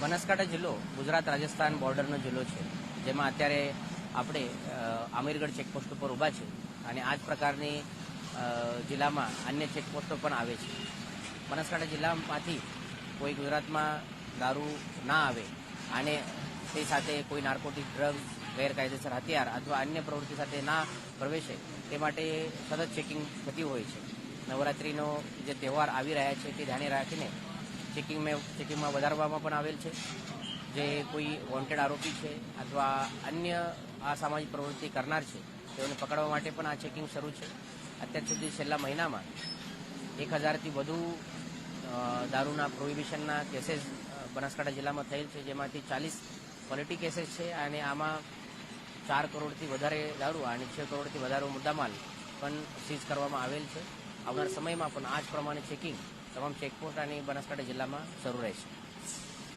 બનાસકાંઠા જિલ્લો, ગુજરાત, રાજસ્થાન બોર્ડરનો જિલ્લો છે, જેમાં અત્યારે આપણે આમીરગઢ ચેકપોસ્ટ ઉપર ઊભા છે અને આ જ પ્રકારની જિલ્લામાં અન્ય ચેકપોસ્ટો પણ આવે છે. બનાસકાંઠા જિલ્લામાંથી કોઈ ગુજરાતમાં દારૂ ના આવે અને તે સાથે કોઈ નાર્કોટિક ડ્રગ ગેરકાયદેસર હથિયાર અથવા અન્ય પ્રવૃત્તિ સાથે ના પ્રવેશે તે માટે સતત ચેકિંગ થતી હોય છે. નવરાત્રિનો જે તહેવાર આવી રહ્યા છે તે ધ્યાને રાખીને ચેકિંગમાં ચેકિંગમાં વધારવામાં પણ આવેલ છે. જે કોઈ વોન્ટેડ આરોપી છે અથવા અન્ય અસામાજિક પ્રવૃત્તિ કરનાર છે, તેઓને પકડવા માટે પણ આ ચેકિંગ શરૂ છે. અત્યાર સુધી છેલ્લા મહિનામાં એક હજારથી વધુ દારૂના પ્રોહિબિશનના કેસીસ બનાસકાંઠા જિલ્લામાં થયેલ છે, જેમાંથી ચાલીસ ક્વોલિટી કેસીસ છે અને આમાં ચાર કરોડથી વધારે દારૂ અને છ કરોડથી વધારે મુદ્દામાલ પણ સીઝ કરવામાં આવેલ છે. આવનાર સમયમાં પણ આ જ પ્રમાણે ચેકિંગ તમામ ચેકપોસ્ટ અને બનાસકાંઠા જિલ્લામાં શરૂ રહેશે.